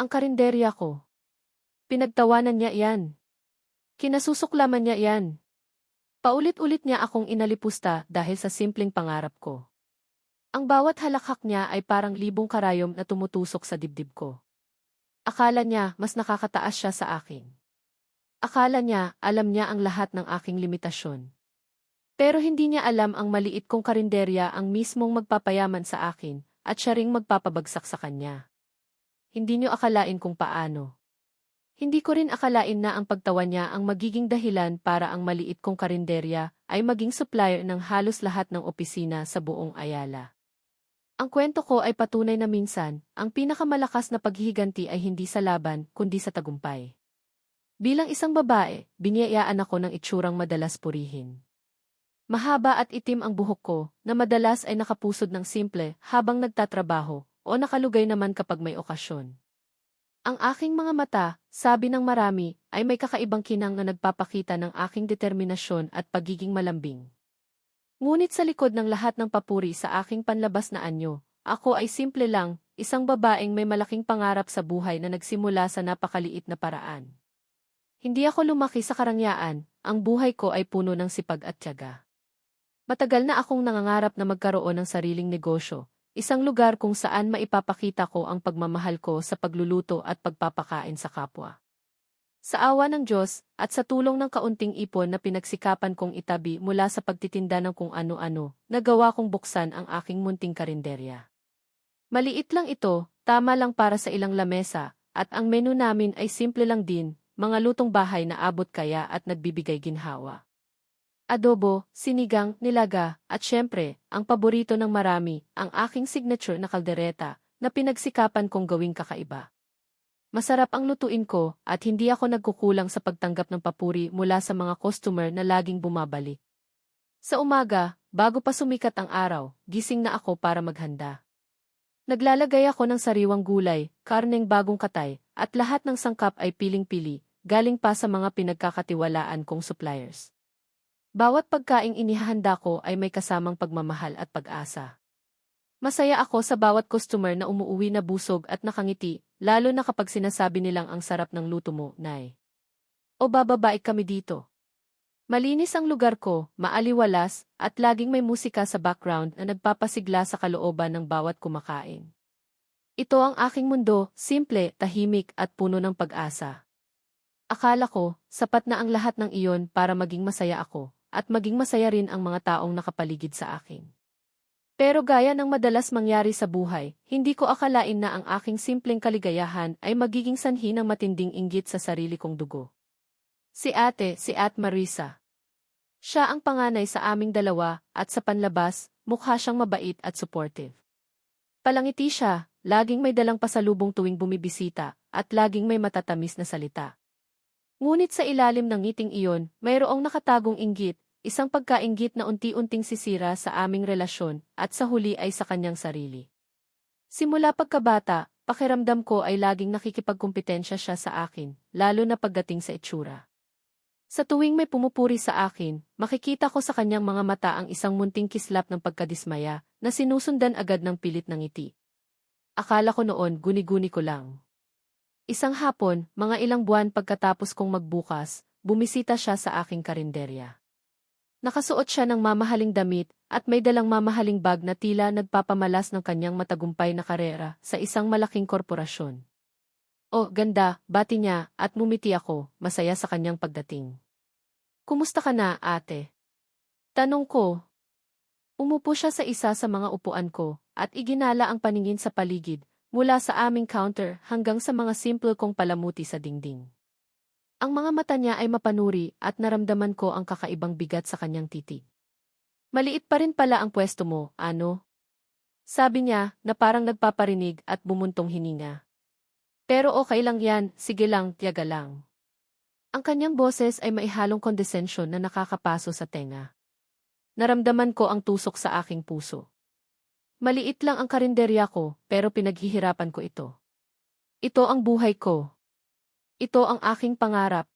Ang karinderya ko. Pinagtawanan niya yan. Kinasusuklaman niya yan. Paulit-ulit niya akong inalipusta dahil sa simpleng pangarap ko. Ang bawat halakhak niya ay parang libong karayom na tumutusok sa dibdib ko. Akala niya mas nakakataas siya sa akin. Akala niya alam niya ang lahat ng aking limitasyon. Pero hindi niya alam ang maliit kong karinderya ang mismong magpapayaman sa akin at siya ring magpapabagsak sa kanya. Hindi niyo akalain kung paano. Hindi ko rin akalain na ang pagtawa niya ang magiging dahilan para ang maliit kong karinderya ay maging supplier ng halos lahat ng opisina sa buong Ayala. Ang kwento ko ay patunay na minsan, ang pinakamalakas na paghihiganti ay hindi sa laban, kundi sa tagumpay. Bilang isang babae, biniyayaan ako ng itsurang madalas purihin. Mahaba at itim ang buhok ko, na madalas ay nakapusod ng simple habang nagtatrabaho, o nakalugay naman kapag may okasyon. Ang aking mga mata, sabi ng marami, ay may kakaibang kinang na nagpapakita ng aking determinasyon at pagiging malambing. Ngunit sa likod ng lahat ng papuri sa aking panlabas na anyo, ako ay simple lang, isang babaeng may malaking pangarap sa buhay na nagsimula sa napakaliit na paraan. Hindi ako lumaki sa karangyaan, ang buhay ko ay puno ng sipag at tiyaga. Matagal na akong nangangarap na magkaroon ng sariling negosyo, isang lugar kung saan maipapakita ko ang pagmamahal ko sa pagluluto at pagpapakain sa kapwa. Sa awa ng Diyos, at sa tulong ng kaunting ipon na pinagsikapan kong itabi mula sa pagtitinda ng kung ano-ano, nagawa kong buksan ang aking munting karinderya. Maliit lang ito, tama lang para sa ilang lamesa, at ang menu namin ay simple lang din, mga lutong bahay na abot kaya at nagbibigay ginhawa. Adobo, sinigang, nilaga, at syempre, ang paborito ng marami, ang aking signature na kaldereta, na pinagsikapan kong gawing kakaiba. Masarap ang lutuin ko at hindi ako nagkukulang sa pagtanggap ng papuri mula sa mga customer na laging bumabalik. Sa umaga, bago pa sumikat ang araw, gising na ako para maghanda. Naglalagay ako ng sariwang gulay, karneng bagong katay, at lahat ng sangkap ay piling-pili, galing pa sa mga pinagkakatiwalaan kong suppliers. Bawat pagkaing inihahanda ko ay may kasamang pagmamahal at pag-asa. Masaya ako sa bawat customer na umuuwi na busog at nakangiti, lalo na kapag sinasabi nilang ang sarap ng luto mo, Nay. O bababaik kami dito. Malinis ang lugar ko, maaliwalas, at laging may musika sa background na nagpapasigla sa kalooban ng bawat kumakain. Ito ang aking mundo, simple, tahimik at puno ng pag-asa. Akala ko, sapat na ang lahat ng iyon para maging masaya ako, at maging masaya rin ang mga taong nakapaligid sa akin. Pero gaya ng madalas mangyari sa buhay, hindi ko akalain na ang aking simpleng kaligayahan ay magiging sanhi ng matinding inggit sa sarili kong dugo. Si ate, si At Marisa. Siya ang panganay sa aming dalawa, at sa panlabas, mukha siyang mabait at supportive. Palangiti siya, laging may dalang pasalubong tuwing bumibisita, at laging may matatamis na salita. Ngunit sa ilalim ng ngiting iyon, mayroong nakatagong inggit, Isang pagkaingit na unti-unting sisira sa aming relasyon at sa huli ay sa kanyang sarili. Simula pagkabata, pakiramdam ko ay laging nakikipagkumpetensya siya sa akin, lalo na pagdating sa itsura. Sa tuwing may pumupuri sa akin, makikita ko sa kanyang mga mata ang isang munting kislap ng pagkadismaya na sinusundan agad ng pilit ng ngiti. Akala ko noon guni-guni ko lang. Isang hapon, mga ilang buwan pagkatapos kong magbukas, bumisita siya sa aking karinderya. Nakasuot siya ng mamahaling damit at may dalang mamahaling bag na tila nagpapamalas ng kanyang matagumpay na karera sa isang malaking korporasyon. Oh, ganda, bati niya at mumiti ako, masaya sa kanyang pagdating. Kumusta ka na, ate? Tanong ko. Umupo siya sa isa sa mga upuan ko at iginala ang paningin sa paligid mula sa aming counter hanggang sa mga simple kong palamuti sa dingding. Ang mga mata niya ay mapanuri at naramdaman ko ang kakaibang bigat sa kanyang titig. Maliit pa rin pala ang pwesto mo, ano? Sabi niya na parang nagpaparinig at bumuntong hininga. Pero okay lang yan, sige lang, tiyaga lang. Ang kanyang boses ay maihalong condescension na nakakapaso sa tenga. Naramdaman ko ang tusok sa aking puso. Maliit lang ang karinderya ko, pero pinaghihirapan ko ito. Ito ang buhay ko. Ito ang aking pangarap.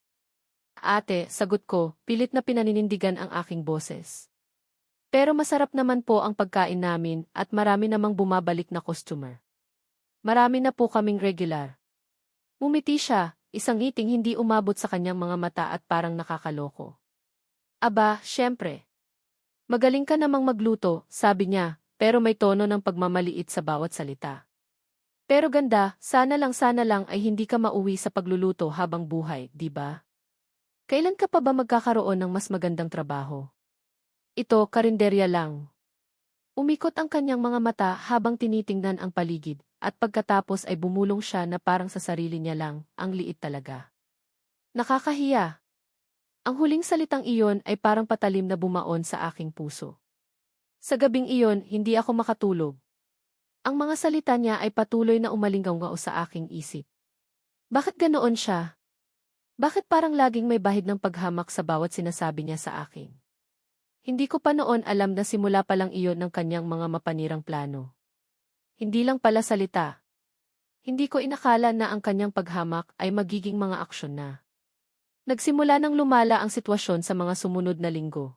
Ate, sagot ko, pilit na pinaninindigan ang aking boses. Pero masarap naman po ang pagkain namin at marami namang bumabalik na customer. Marami na po kaming regular. Mumiti siya, isang ngiting hindi umabot sa kanyang mga mata at parang nakakaloko. Aba, syempre. Magaling ka namang magluto, sabi niya, pero may tono ng pagmamaliit sa bawat salita. Pero ganda, sana lang sana lang ay hindi ka mauwi sa pagluluto habang buhay, di ba? Kailan ka pa ba magkakaroon ng mas magandang trabaho? Ito, karinderya lang. Umikot ang kanyang mga mata habang tinitingnan ang paligid, at pagkatapos ay bumulong siya na parang sa sarili niya lang, ang liit talaga. Nakakahiya. Ang huling salitang iyon ay parang patalim na bumaon sa aking puso. Sa gabing iyon, hindi ako makatulog. Ang mga salita niya ay patuloy na umalinggaw sa aking isip. Bakit ganoon siya? Bakit parang laging may bahid ng paghamak sa bawat sinasabi niya sa akin? Hindi ko pa noon alam na simula pa lang iyon ng kanyang mga mapanirang plano. Hindi lang pala salita. Hindi ko inakala na ang kanyang paghamak ay magiging mga aksyon na. Nagsimula nang lumala ang sitwasyon sa mga sumunod na linggo.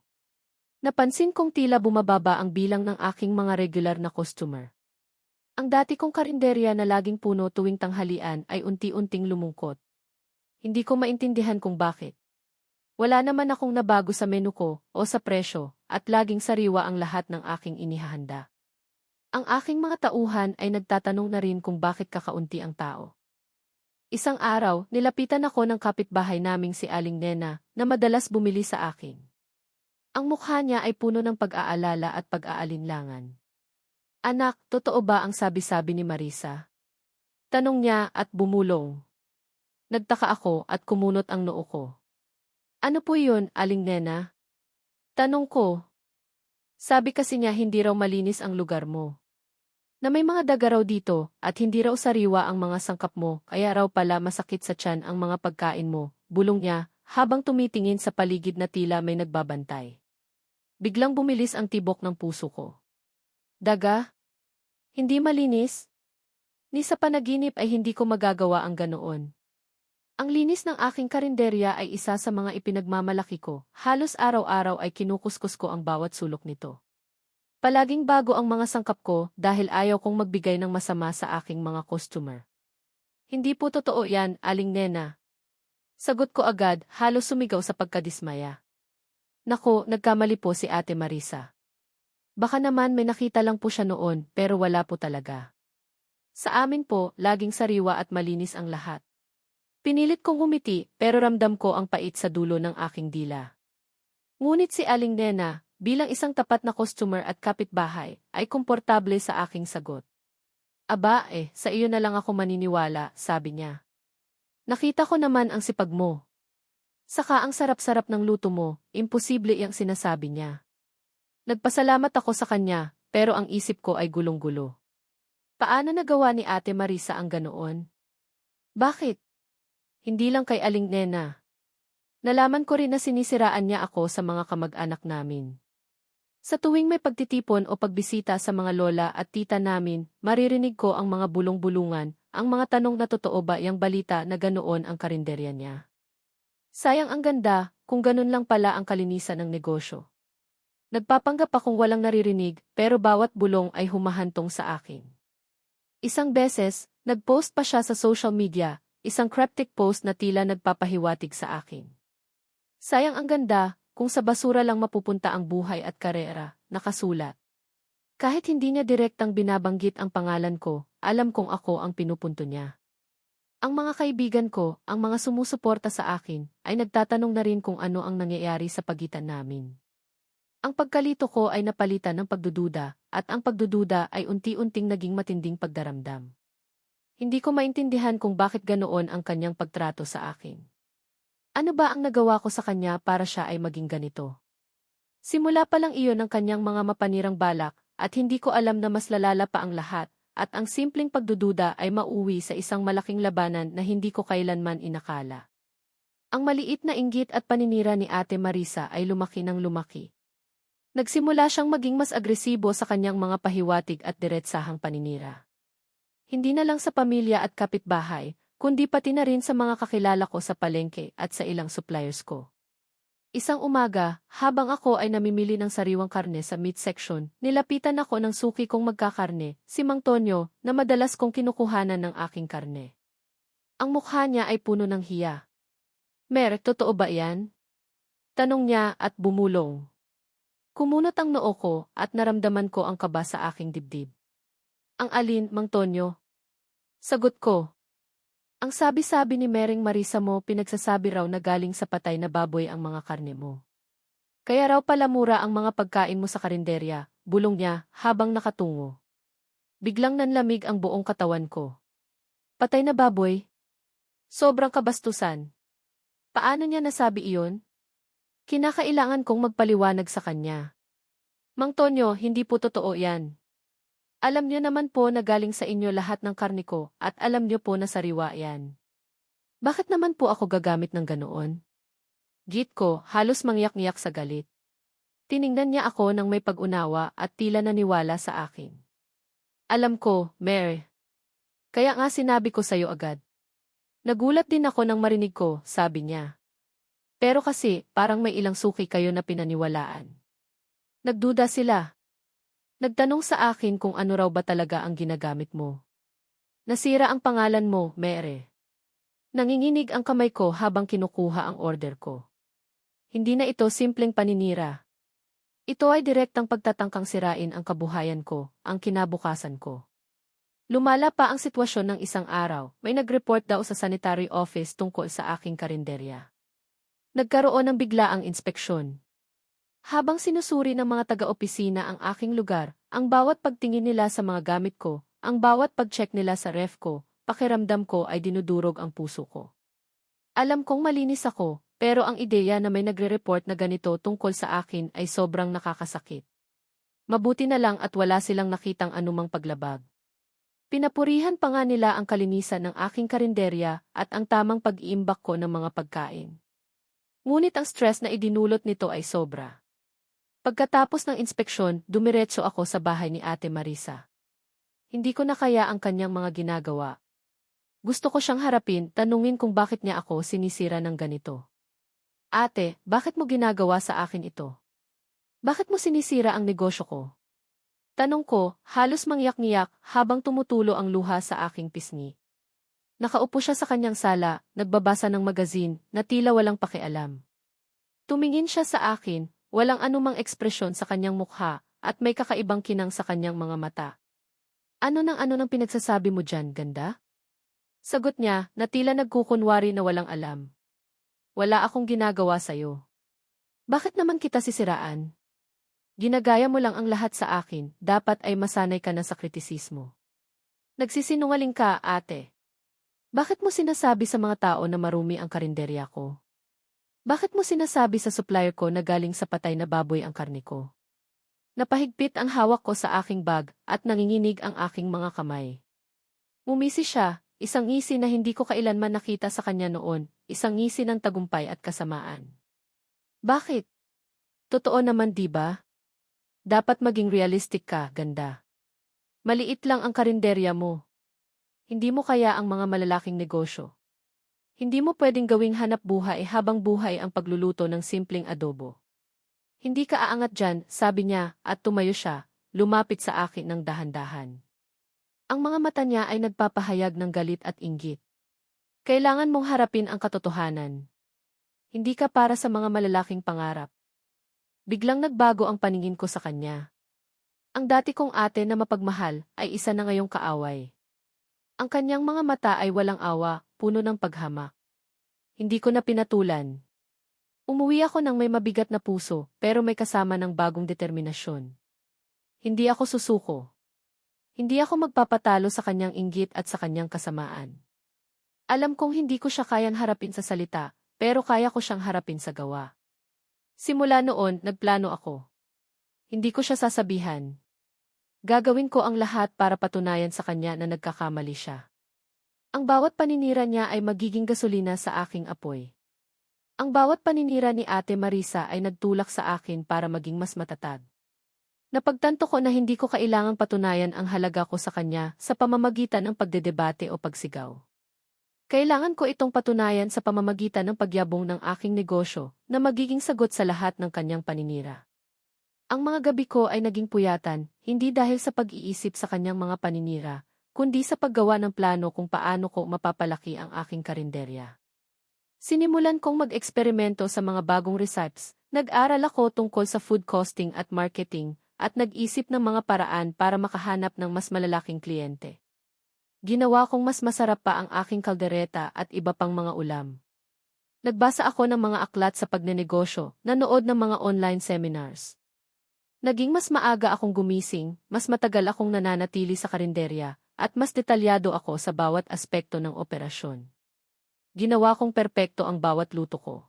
Napansin kong tila bumababa ang bilang ng aking mga regular na customer. Ang dati kong karinderya na laging puno tuwing tanghalian ay unti-unting lumungkot. Hindi ko maintindihan kung bakit. Wala naman akong nabago sa menu ko o sa presyo at laging sariwa ang lahat ng aking inihahanda. Ang aking mga tauhan ay nagtatanong na rin kung bakit kakaunti ang tao. Isang araw, nilapitan ako ng kapitbahay naming si Aling Nena na madalas bumili sa akin. Ang mukha niya ay puno ng pag-aalala at pag-aalinlangan. Anak, totoo ba ang sabi-sabi ni Marisa? Tanong niya at bumulong. Nagtaka ako at kumunot ang noo ko. Ano po yun, aling nena? Tanong ko. Sabi kasi niya hindi raw malinis ang lugar mo. Na may mga daga raw dito at hindi raw sariwa ang mga sangkap mo kaya raw pala masakit sa tiyan ang mga pagkain mo, bulong niya, habang tumitingin sa paligid na tila may nagbabantay. Biglang bumilis ang tibok ng puso ko. Daga? Hindi malinis? Ni sa panaginip ay hindi ko magagawa ang ganoon. Ang linis ng aking karinderya ay isa sa mga ipinagmamalaki ko. Halos araw-araw ay kinukuskus ko ang bawat sulok nito. Palaging bago ang mga sangkap ko dahil ayaw kong magbigay ng masama sa aking mga customer. Hindi po totoo yan, aling nena. Sagot ko agad, halos sumigaw sa pagkadismaya. Nako, nagkamali po si ate Marisa. Baka naman may nakita lang po siya noon pero wala po talaga. Sa amin po, laging sariwa at malinis ang lahat. Pinilit kong umiti pero ramdam ko ang pait sa dulo ng aking dila. Ngunit si Aling Nena, bilang isang tapat na customer at kapitbahay, ay komportable sa aking sagot. Aba eh, sa iyo na lang ako maniniwala, sabi niya. Nakita ko naman ang sipag mo. Saka ang sarap-sarap ng luto mo, imposible iyang sinasabi niya. Nagpasalamat ako sa kanya, pero ang isip ko ay gulong-gulo. Paano nagawa ni Ate Marisa ang ganoon? Bakit? Hindi lang kay Aling Nena. Nalaman ko rin na sinisiraan niya ako sa mga kamag-anak namin. Sa tuwing may pagtitipon o pagbisita sa mga lola at tita namin, maririnig ko ang mga bulong-bulungan, ang mga tanong na totoo ba yung balita na ganoon ang karinderya niya. Sayang ang ganda, kung ganun lang pala ang kalinisan ng negosyo. Nagpapanggap akong walang naririnig, pero bawat bulong ay humahantong sa akin. Isang beses, nagpost pa siya sa social media, isang cryptic post na tila nagpapahiwatig sa akin. Sayang ang ganda, kung sa basura lang mapupunta ang buhay at karera, nakasulat. Kahit hindi niya direktang binabanggit ang pangalan ko, alam kong ako ang pinupunto niya. Ang mga kaibigan ko, ang mga sumusuporta sa akin, ay nagtatanong na rin kung ano ang nangyayari sa pagitan namin. Ang pagkalito ko ay napalitan ng pagdududa, at ang pagdududa ay unti-unting naging matinding pagdaramdam. Hindi ko maintindihan kung bakit ganoon ang kanyang pagtrato sa akin. Ano ba ang nagawa ko sa kanya para siya ay maging ganito? Simula pa lang iyon ang kanyang mga mapanirang balak, at hindi ko alam na mas lalala pa ang lahat, at ang simpleng pagdududa ay mauwi sa isang malaking labanan na hindi ko kailanman inakala. Ang maliit na inggit at paninira ni Ate Marisa ay lumaki ng lumaki. Nagsimula siyang maging mas agresibo sa kanyang mga pahiwatig at diretsahang paninira. Hindi na lang sa pamilya at kapitbahay, kundi pati na rin sa mga kakilala ko sa palengke at sa ilang suppliers ko. Isang umaga, habang ako ay namimili ng sariwang karne sa meat section, nilapitan ako ng suki kong magkakarne, si Mang Tonyo, na madalas kong kinukuhanan ng aking karne. Ang mukha niya ay puno ng hiya. Mer, totoo ba yan? Tanong niya at bumulong. Kumunot ang noo ko at naramdaman ko ang kaba sa aking dibdib. Ang alin, Mang Tonyo? Sagot ko. Ang sabi-sabi ni Mering Marisa mo pinagsasabi raw na galing sa patay na baboy ang mga karne mo. Kaya raw pala mura ang mga pagkain mo sa karinderya, bulong niya habang nakatungo. Biglang nanlamig ang buong katawan ko. Patay na baboy? Sobrang kabastusan. Paano niya nasabi iyon? Kinakailangan kong magpaliwanag sa kanya. Mang Tonyo, hindi po totoo yan. Alam niyo naman po na galing sa inyo lahat ng karne ko at alam niyo po na sariwa yan. Bakit naman po ako gagamit ng ganoon? Git ko, halos mangyak-ngiyak sa galit. Tiningnan niya ako ng may pag-unawa at tila naniwala sa akin. Alam ko, Mary. Kaya nga sinabi ko sa'yo agad. Nagulat din ako nang marinig ko, sabi niya. Pero kasi, parang may ilang suki kayo na pinaniwalaan. Nagduda sila. Nagtanong sa akin kung ano raw ba talaga ang ginagamit mo. Nasira ang pangalan mo, Mere. Nanginginig ang kamay ko habang kinukuha ang order ko. Hindi na ito simpleng paninira. Ito ay direktang pagtatangkang sirain ang kabuhayan ko, ang kinabukasan ko. Lumala pa ang sitwasyon ng isang araw, may nag-report daw sa sanitary office tungkol sa aking karinderya. Nagkaroon ng biglaang inspeksyon. Habang sinusuri ng mga taga-opisina ang aking lugar, ang bawat pagtingin nila sa mga gamit ko, ang bawat pag-check nila sa ref ko, pakiramdam ko ay dinudurog ang puso ko. Alam kong malinis ako, pero ang ideya na may nagre-report na ganito tungkol sa akin ay sobrang nakakasakit. Mabuti na lang at wala silang nakitang anumang paglabag. Pinapurihan pa nga nila ang kalinisan ng aking karinderya at ang tamang pag-iimbak ko ng mga pagkain. Ngunit ang stress na idinulot nito ay sobra. Pagkatapos ng inspeksyon, dumiretso ako sa bahay ni Ate Marisa. Hindi ko na kaya ang kanyang mga ginagawa. Gusto ko siyang harapin, tanungin kung bakit niya ako sinisira ng ganito. Ate, bakit mo ginagawa sa akin ito? Bakit mo sinisira ang negosyo ko? Tanong ko, halos mangyak-ngiyak habang tumutulo ang luha sa aking pisngi. Nakaupo siya sa kanyang sala, nagbabasa ng magazine, na tila walang pakialam. Tumingin siya sa akin, Walang anumang ekspresyon sa kanyang mukha at may kakaibang kinang sa kanyang mga mata. Ano nang ano nang pinagsasabi mo dyan, ganda? Sagot niya na tila nagkukunwari na walang alam. Wala akong ginagawa sa'yo. Bakit naman kita sisiraan? Ginagaya mo lang ang lahat sa akin, dapat ay masanay ka na sa kritisismo. Nagsisinungaling ka, ate. Bakit mo sinasabi sa mga tao na marumi ang karinderya ko? Bakit mo sinasabi sa supplier ko na galing sa patay na baboy ang karne ko? Napahigpit ang hawak ko sa aking bag at nanginginig ang aking mga kamay. Umisi siya, isang ngisi na hindi ko kailanman nakita sa kanya noon, isang ngisi ng tagumpay at kasamaan. Bakit? Totoo naman di ba? Dapat maging realistic ka, ganda. Maliit lang ang karinderya mo. Hindi mo kaya ang mga malalaking negosyo. Hindi mo pwedeng gawing hanap buhay habang buhay ang pagluluto ng simpleng adobo. Hindi ka aangat dyan, sabi niya, at tumayo siya, lumapit sa akin ng dahan-dahan. Ang mga mata niya ay nagpapahayag ng galit at inggit. Kailangan mong harapin ang katotohanan. Hindi ka para sa mga malalaking pangarap. Biglang nagbago ang paningin ko sa kanya. Ang dati kong ate na mapagmahal ay isa na ngayong kaaway. Ang kanyang mga mata ay walang awa, puno ng paghamak. Hindi ko na pinatulan. Umuwi ako ng may mabigat na puso, pero may kasama ng bagong determinasyon. Hindi ako susuko. Hindi ako magpapatalo sa kanyang inggit at sa kanyang kasamaan. Alam kong hindi ko siya kayang harapin sa salita, pero kaya ko siyang harapin sa gawa. Simula noon, nagplano ako. Hindi ko siya sasabihan. Gagawin ko ang lahat para patunayan sa kanya na nagkakamali siya. Ang bawat paninira niya ay magiging gasolina sa aking apoy. Ang bawat paninira ni Ate Marisa ay nagtulak sa akin para maging mas matatag. Napagtanto ko na hindi ko kailangang patunayan ang halaga ko sa kanya sa pamamagitan ng pagdedebate o pagsigaw. Kailangan ko itong patunayan sa pamamagitan ng pagyabong ng aking negosyo na magiging sagot sa lahat ng kanyang paninira. Ang mga gabi ko ay naging puyatan, hindi dahil sa pag-iisip sa kanyang mga paninira, kundi sa paggawa ng plano kung paano ko mapapalaki ang aking karinderya. Sinimulan kong mag-eksperimento sa mga bagong recipes, nag-aral ako tungkol sa food costing at marketing, at nag-isip ng mga paraan para makahanap ng mas malalaking kliyente. Ginawa kong mas masarap pa ang aking kaldereta at iba pang mga ulam. Nagbasa ako ng mga aklat sa pagnenegosyo, nanood ng mga online seminars. Naging mas maaga akong gumising, mas matagal akong nananatili sa karinderya, at mas detalyado ako sa bawat aspekto ng operasyon. Ginawa kong perpekto ang bawat luto ko.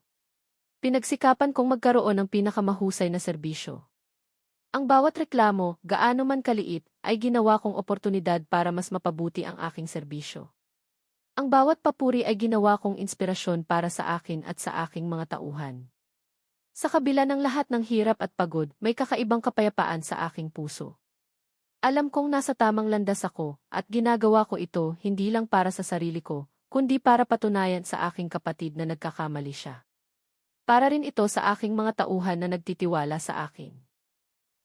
Pinagsikapan kong magkaroon ng pinakamahusay na serbisyo. Ang bawat reklamo, gaano man kaliit, ay ginawa kong oportunidad para mas mapabuti ang aking serbisyo. Ang bawat papuri ay ginawa kong inspirasyon para sa akin at sa aking mga tauhan. Sa kabila ng lahat ng hirap at pagod, may kakaibang kapayapaan sa aking puso. Alam kong nasa tamang landas ako, at ginagawa ko ito hindi lang para sa sarili ko, kundi para patunayan sa aking kapatid na nagkakamali siya. Para rin ito sa aking mga tauhan na nagtitiwala sa akin.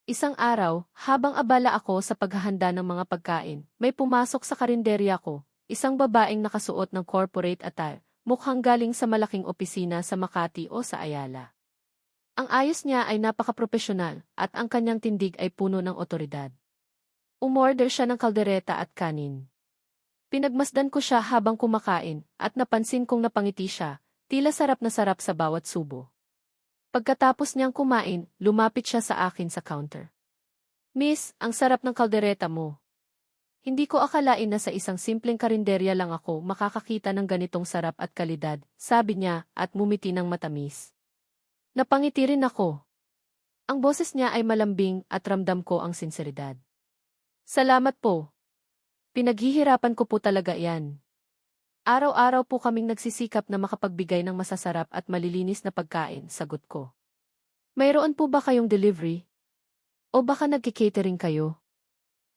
Isang araw, habang abala ako sa paghahanda ng mga pagkain, may pumasok sa karinderya ko, isang babaeng nakasuot ng corporate attire, mukhang galing sa malaking opisina sa Makati o sa Ayala. Ang ayos niya ay napaka-profesional at ang kanyang tindig ay puno ng otoridad. Umorder siya ng kaldereta at kanin. Pinagmasdan ko siya habang kumakain, at napansin kong napangiti siya, tila sarap na sarap sa bawat subo. Pagkatapos niyang kumain, lumapit siya sa akin sa counter. Miss, ang sarap ng kaldereta mo. Hindi ko akalain na sa isang simpleng karinderya lang ako makakakita ng ganitong sarap at kalidad, sabi niya, at mumiti ng matamis. Napangiti rin ako. Ang boses niya ay malambing at ramdam ko ang sinseridad. Salamat po. Pinaghihirapan ko po talaga yan. Araw-araw po kaming nagsisikap na makapagbigay ng masasarap at malilinis na pagkain, sagot ko. Mayroon po ba kayong delivery? O baka nagkikatering kayo?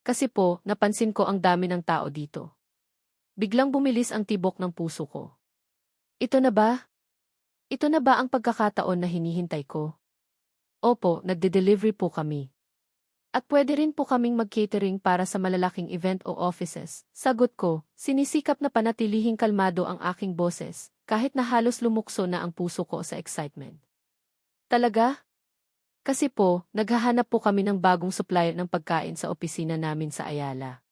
Kasi po, napansin ko ang dami ng tao dito. Biglang bumilis ang tibok ng puso ko. Ito na ba? Ito na ba ang pagkakataon na hinihintay ko? Opo, nagde-delivery po kami. At pwede rin po kaming mag-catering para sa malalaking event o offices. Sagot ko, sinisikap na panatilihing kalmado ang aking boses, kahit na halos lumukso na ang puso ko sa excitement. Talaga? Kasi po, naghahanap po kami ng bagong supplier ng pagkain sa opisina namin sa Ayala.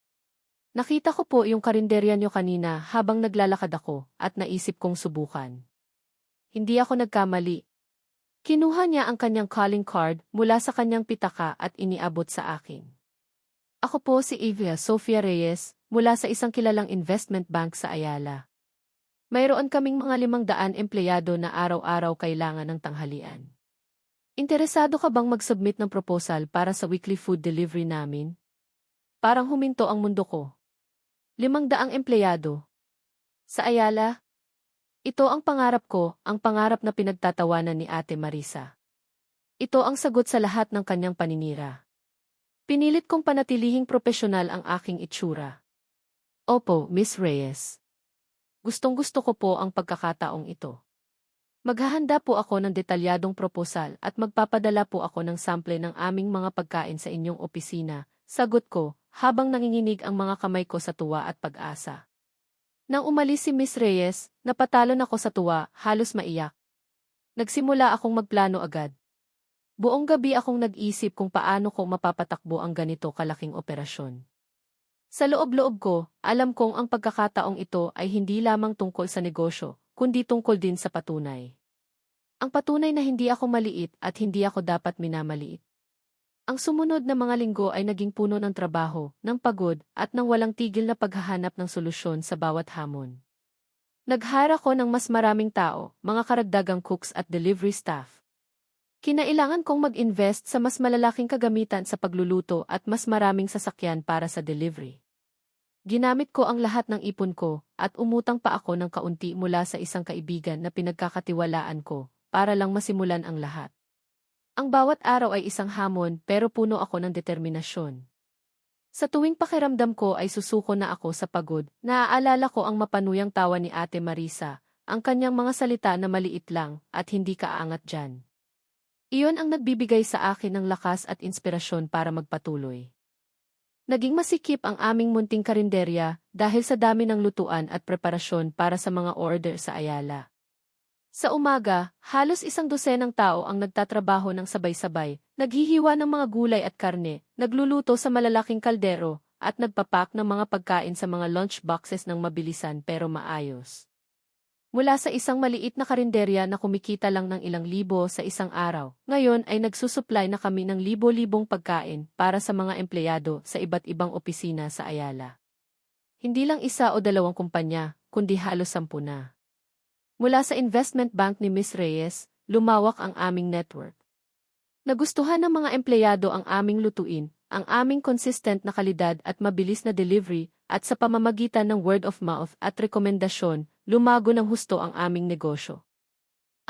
Nakita ko po yung karinderya nyo kanina habang naglalakad ako at naisip kong subukan. Hindi ako nagkamali, Kinuha niya ang kanyang calling card mula sa kanyang pitaka at iniabot sa akin. Ako po si Evia Sofia Reyes, mula sa isang kilalang investment bank sa Ayala. Mayroon kaming mga limang daan empleyado na araw-araw kailangan ng tanghalian. Interesado ka bang mag-submit ng proposal para sa weekly food delivery namin? Parang huminto ang mundo ko. Limang daang empleyado. Sa Ayala, ito ang pangarap ko, ang pangarap na pinagtatawanan ni Ate Marisa. Ito ang sagot sa lahat ng kanyang paninira. Pinilit kong panatilihing propesyonal ang aking itsura. Opo, Miss Reyes. Gustong gusto ko po ang pagkakataong ito. Maghahanda po ako ng detalyadong proposal at magpapadala po ako ng sample ng aming mga pagkain sa inyong opisina, sagot ko, habang nanginginig ang mga kamay ko sa tuwa at pag-asa. Nang umalis si Miss Reyes, napatalon ako sa tuwa, halos maiyak. Nagsimula akong magplano agad. Buong gabi akong nag-isip kung paano ko mapapatakbo ang ganito kalaking operasyon. Sa loob-loob ko, alam kong ang pagkakataong ito ay hindi lamang tungkol sa negosyo, kundi tungkol din sa patunay. Ang patunay na hindi ako maliit at hindi ako dapat minamaliit. Ang sumunod na mga linggo ay naging puno ng trabaho, ng pagod, at ng walang tigil na paghahanap ng solusyon sa bawat hamon. Naghara ko ng mas maraming tao, mga karagdagang cooks at delivery staff. Kinailangan kong mag-invest sa mas malalaking kagamitan sa pagluluto at mas maraming sasakyan para sa delivery. Ginamit ko ang lahat ng ipon ko at umutang pa ako ng kaunti mula sa isang kaibigan na pinagkakatiwalaan ko para lang masimulan ang lahat. Ang bawat araw ay isang hamon pero puno ako ng determinasyon. Sa tuwing pakiramdam ko ay susuko na ako sa pagod, naaalala ko ang mapanuyang tawa ni Ate Marisa, ang kanyang mga salita na maliit lang at hindi kaangat dyan. Iyon ang nagbibigay sa akin ng lakas at inspirasyon para magpatuloy. Naging masikip ang aming munting karinderya dahil sa dami ng lutuan at preparasyon para sa mga order sa Ayala. Sa umaga, halos isang dosenang tao ang nagtatrabaho ng sabay-sabay, naghihiwa ng mga gulay at karne, nagluluto sa malalaking kaldero, at nagpapak ng mga pagkain sa mga lunch boxes ng mabilisan pero maayos. Mula sa isang maliit na karinderya na kumikita lang ng ilang libo sa isang araw, ngayon ay nagsusupply na kami ng libo-libong pagkain para sa mga empleyado sa iba't ibang opisina sa Ayala. Hindi lang isa o dalawang kumpanya, kundi halos sampu na. Mula sa investment bank ni Ms. Reyes, lumawak ang aming network. Nagustuhan ng mga empleyado ang aming lutuin, ang aming consistent na kalidad at mabilis na delivery, at sa pamamagitan ng word of mouth at rekomendasyon, lumago ng husto ang aming negosyo.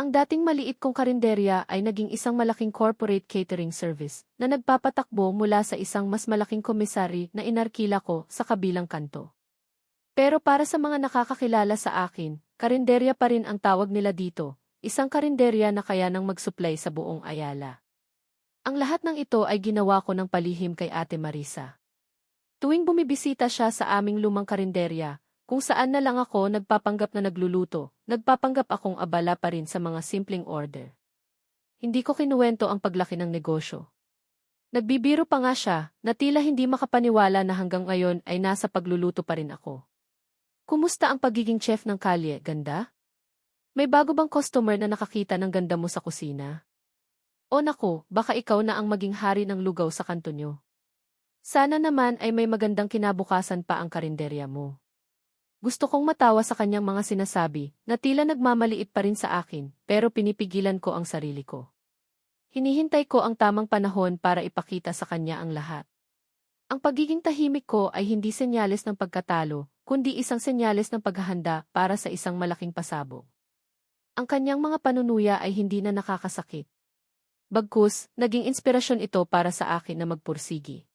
Ang dating maliit kong karinderya ay naging isang malaking corporate catering service na nagpapatakbo mula sa isang mas malaking komisari na inarkila ko sa kabilang kanto. Pero para sa mga nakakakilala sa akin, karinderya pa rin ang tawag nila dito, isang karinderya na kaya nang mag-supply sa buong Ayala. Ang lahat ng ito ay ginawa ko ng palihim kay Ate Marisa. Tuwing bumibisita siya sa aming lumang karinderya, kung saan na lang ako nagpapanggap na nagluluto, nagpapanggap akong abala pa rin sa mga simpleng order. Hindi ko kinuwento ang paglaki ng negosyo. Nagbibiro pa nga siya, na tila hindi makapaniwala na hanggang ngayon ay nasa pagluluto pa rin ako. Kumusta ang pagiging chef ng kalye, ganda? May bago bang customer na nakakita ng ganda mo sa kusina? O nako, baka ikaw na ang maging hari ng lugaw sa kanto nyo. Sana naman ay may magandang kinabukasan pa ang karinderya mo. Gusto kong matawa sa kanyang mga sinasabi, na tila nagmamaliit pa rin sa akin, pero pinipigilan ko ang sarili ko. Hinihintay ko ang tamang panahon para ipakita sa kanya ang lahat. Ang pagiging tahimik ko ay hindi senyales ng pagkatalo, kundi isang senyales ng paghahanda para sa isang malaking pasabog. Ang kanyang mga panunuya ay hindi na nakakasakit. Bagkus, naging inspirasyon ito para sa akin na magpursigi.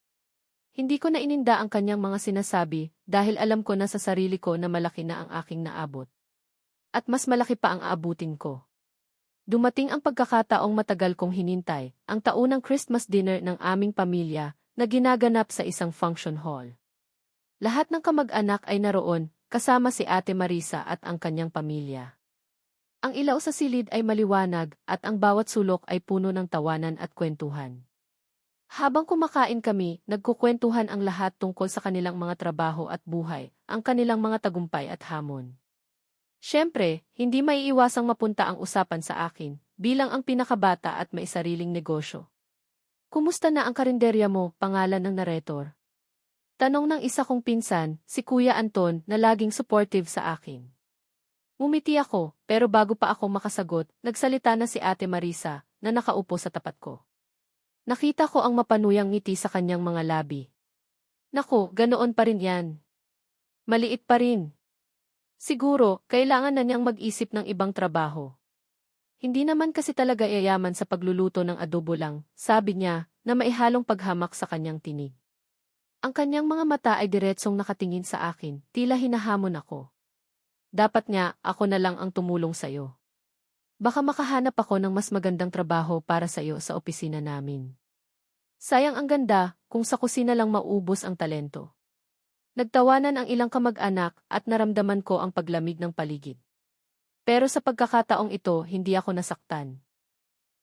Hindi ko na ininda ang kanyang mga sinasabi dahil alam ko na sa sarili ko na malaki na ang aking naabot. At mas malaki pa ang aabutin ko. Dumating ang pagkakataong matagal kong hinintay, ang taunang Christmas dinner ng aming pamilya na ginaganap sa isang function hall. Lahat ng kamag-anak ay naroon, kasama si Ate Marisa at ang kanyang pamilya. Ang ilaw sa silid ay maliwanag at ang bawat sulok ay puno ng tawanan at kwentuhan. Habang kumakain kami, nagkukwentuhan ang lahat tungkol sa kanilang mga trabaho at buhay, ang kanilang mga tagumpay at hamon. Siyempre, hindi maiiwasang mapunta ang usapan sa akin, bilang ang pinakabata at may sariling negosyo. Kumusta na ang karinderya mo, pangalan ng narrator? Tanong ng isa kong pinsan, si Kuya Anton, na laging supportive sa akin. Umiti ako, pero bago pa ako makasagot, nagsalita na si Ate Marisa, na nakaupo sa tapat ko. Nakita ko ang mapanuyang ngiti sa kanyang mga labi. Nako, ganoon pa rin yan. Maliit pa rin. Siguro, kailangan na niyang mag-isip ng ibang trabaho. Hindi naman kasi talaga yayaman sa pagluluto ng adobo lang, sabi niya, na maihalong paghamak sa kanyang tinig. Ang kanyang mga mata ay diretsong nakatingin sa akin, tila hinahamon ako. Dapat nga, ako na lang ang tumulong sa'yo. Baka makahanap ako ng mas magandang trabaho para sa iyo sa opisina namin. Sayang ang ganda, kung sa kusina lang maubos ang talento. Nagtawanan ang ilang kamag-anak at naramdaman ko ang paglamig ng paligid. Pero sa pagkakataong ito, hindi ako nasaktan.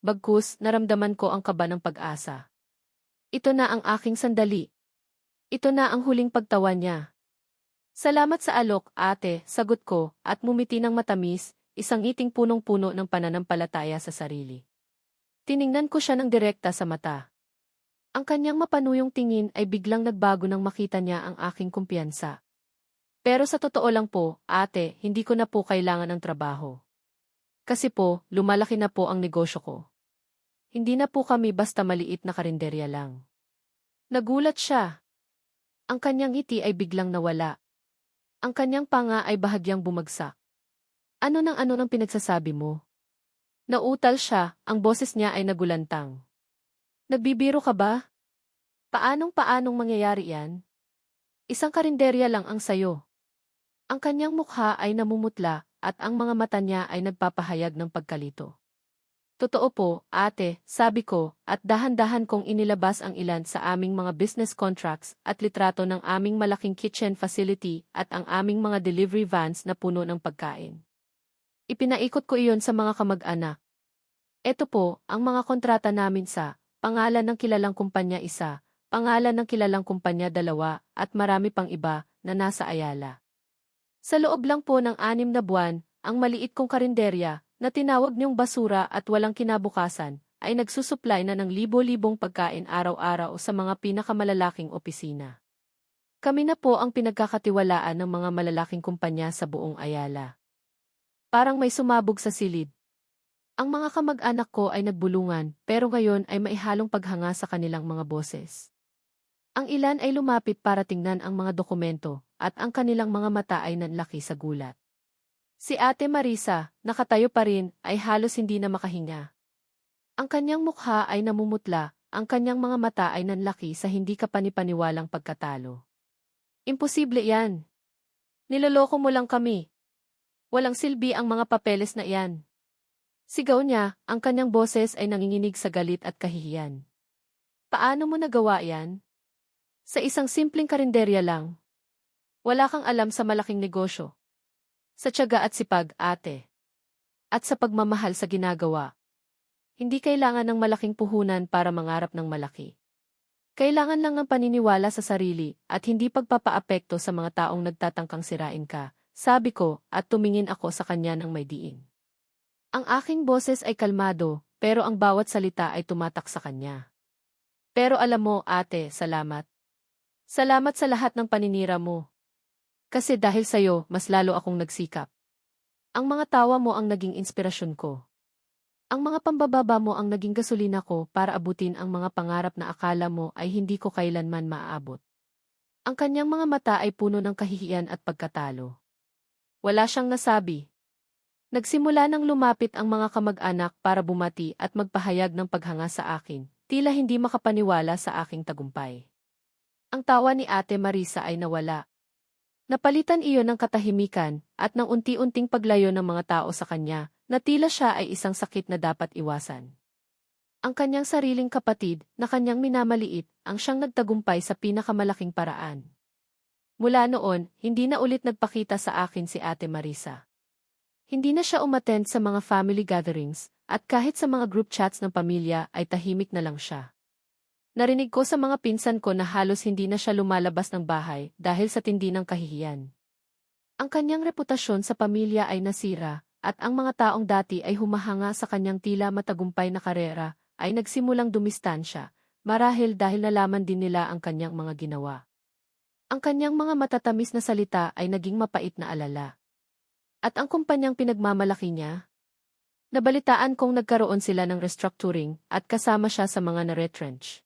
Bagkus, naramdaman ko ang kaba ng pag-asa. Ito na ang aking sandali. Ito na ang huling pagtawa niya. Salamat sa alok, ate, sagot ko, at mumiti ng matamis, isang iting punong-puno ng pananampalataya sa sarili. Tiningnan ko siya ng direkta sa mata. Ang kanyang mapanuyong tingin ay biglang nagbago nang makita niya ang aking kumpiyansa. Pero sa totoo lang po, ate, hindi ko na po kailangan ng trabaho. Kasi po, lumalaki na po ang negosyo ko. Hindi na po kami basta maliit na karinderya lang. Nagulat siya. Ang kanyang ngiti ay biglang nawala. Ang kanyang panga ay bahagyang bumagsak. Ano nang ano nang pinagsasabi mo? Nautal siya, ang boses niya ay nagulantang. Nagbibiro ka ba? Paanong paanong mangyayari yan? Isang karinderya lang ang sayo. Ang kanyang mukha ay namumutla at ang mga mata niya ay nagpapahayag ng pagkalito. Totoo po, ate, sabi ko, at dahan-dahan kong inilabas ang ilan sa aming mga business contracts at litrato ng aming malaking kitchen facility at ang aming mga delivery vans na puno ng pagkain. Ipinaikot ko iyon sa mga kamag-anak. Ito po, ang mga kontrata namin sa pangalan ng kilalang kumpanya isa, pangalan ng kilalang kumpanya dalawa, at marami pang iba na nasa Ayala. Sa loob lang po ng anim na buwan, ang maliit kong karinderya, na tinawag niyong basura at walang kinabukasan, ay nagsusupply na ng libo-libong pagkain araw-araw sa mga pinakamalalaking opisina. Kami na po ang pinagkakatiwalaan ng mga malalaking kumpanya sa buong Ayala. Parang may sumabog sa silid. Ang mga kamag-anak ko ay nagbulungan, pero ngayon ay maihalong paghanga sa kanilang mga boses. Ang ilan ay lumapit para tingnan ang mga dokumento, at ang kanilang mga mata ay nanlaki sa gulat. Si Ate Marisa, nakatayo pa rin, ay halos hindi na makahinga. Ang kanyang mukha ay namumutla, ang kanyang mga mata ay nanlaki sa hindi kapanipaniwalang pagkatalo. Imposible yan. Niloloko mo lang kami. Walang silbi ang mga papeles na iyan. Sigaw niya, ang kanyang boses ay nanginginig sa galit at kahihiyan. Paano mo nagawa yan? Sa isang simpleng karinderya lang. Wala kang alam sa malaking negosyo. Sa tiyaga at sipag, ate. At sa pagmamahal sa ginagawa. Hindi kailangan ng malaking puhunan para mangarap ng malaki. Kailangan lang ng paniniwala sa sarili at hindi pagpapaapekto sa mga taong nagtatangkang sirain ka, sabi ko at tumingin ako sa kanya ng may diin. Ang aking boses ay kalmado, pero ang bawat salita ay tumatak sa kanya. Pero alam mo, ate, salamat. Salamat sa lahat ng paninira mo. Kasi dahil sa'yo, mas lalo akong nagsikap. Ang mga tawa mo ang naging inspirasyon ko. Ang mga pambababa mo ang naging gasolina ko para abutin ang mga pangarap na akala mo ay hindi ko kailanman maaabot. Ang kanyang mga mata ay puno ng kahihiyan at pagkatalo. Wala siyang nasabi. Nagsimula nang lumapit ang mga kamag-anak para bumati at magpahayag ng paghanga sa akin, tila hindi makapaniwala sa aking tagumpay. Ang tawa ni Ate Marisa ay nawala, Napalitan iyon ng katahimikan at ng unti-unting paglayo ng mga tao sa kanya, na tila siya ay isang sakit na dapat iwasan. Ang kanyang sariling kapatid, na kanyang minamaliit, ang siyang nagtagumpay sa pinakamalaking paraan. Mula noon, hindi na ulit nagpakita sa akin si Ate Marisa. Hindi na siya umattend sa mga family gatherings, at kahit sa mga group chats ng pamilya ay tahimik na lang siya. Narinig ko sa mga pinsan ko na halos hindi na siya lumalabas ng bahay dahil sa tindi ng kahihiyan. Ang kanyang reputasyon sa pamilya ay nasira, at ang mga taong dati ay humahanga sa kanyang tila matagumpay na karera, ay nagsimulang dumistansya, marahil dahil nalaman din nila ang kanyang mga ginawa. Ang kanyang mga matatamis na salita ay naging mapait na alala. At ang kumpanyang pinagmamalaki niya? Nabalitaan kong nagkaroon sila ng restructuring at kasama siya sa mga na-retrench.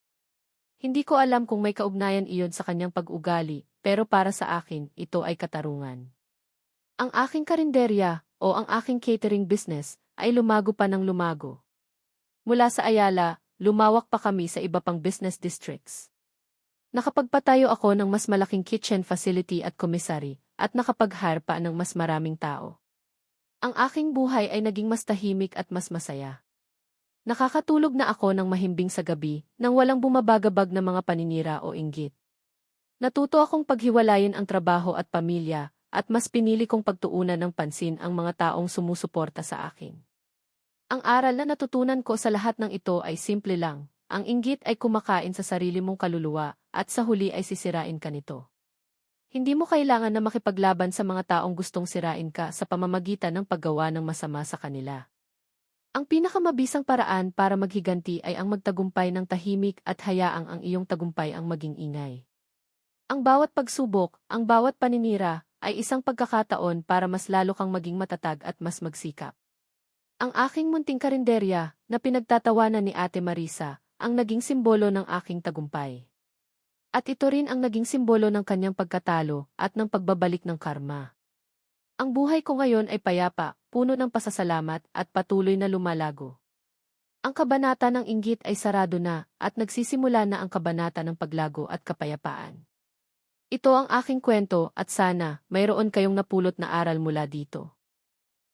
Hindi ko alam kung may kaugnayan iyon sa kanyang pag-ugali, pero para sa akin, ito ay katarungan. Ang aking karinderya, o ang aking catering business, ay lumago pa ng lumago. Mula sa Ayala, lumawak pa kami sa iba pang business districts. Nakapagpatayo ako ng mas malaking kitchen facility at commissary, at nakapag-hire pa ng mas maraming tao. Ang aking buhay ay naging mas tahimik at mas masaya. Nakakatulog na ako ng mahimbing sa gabi nang walang bumabagabag na mga paninira o inggit. Natuto akong paghiwalayin ang trabaho at pamilya at mas pinili kong pagtuunan ng pansin ang mga taong sumusuporta sa akin. Ang aral na natutunan ko sa lahat ng ito ay simple lang. Ang inggit ay kumakain sa sarili mong kaluluwa at sa huli ay sisirain ka nito. Hindi mo kailangan na makipaglaban sa mga taong gustong sirain ka sa pamamagitan ng paggawa ng masama sa kanila. Ang pinakamabisang paraan para maghiganti ay ang magtagumpay ng tahimik at hayaang ang iyong tagumpay ang maging ingay. Ang bawat pagsubok, ang bawat paninira, ay isang pagkakataon para mas lalo kang maging matatag at mas magsikap. Ang aking munting karinderya, na pinagtatawanan ni Ate Marisa, ang naging simbolo ng aking tagumpay. At ito rin ang naging simbolo ng kanyang pagkatalo at ng pagbabalik ng karma. Ang buhay ko ngayon ay payapa, puno ng pasasalamat at patuloy na lumalago. Ang kabanata ng inggit ay sarado na at nagsisimula na ang kabanata ng paglago at kapayapaan. Ito ang aking kwento at sana mayroon kayong napulot na aral mula dito.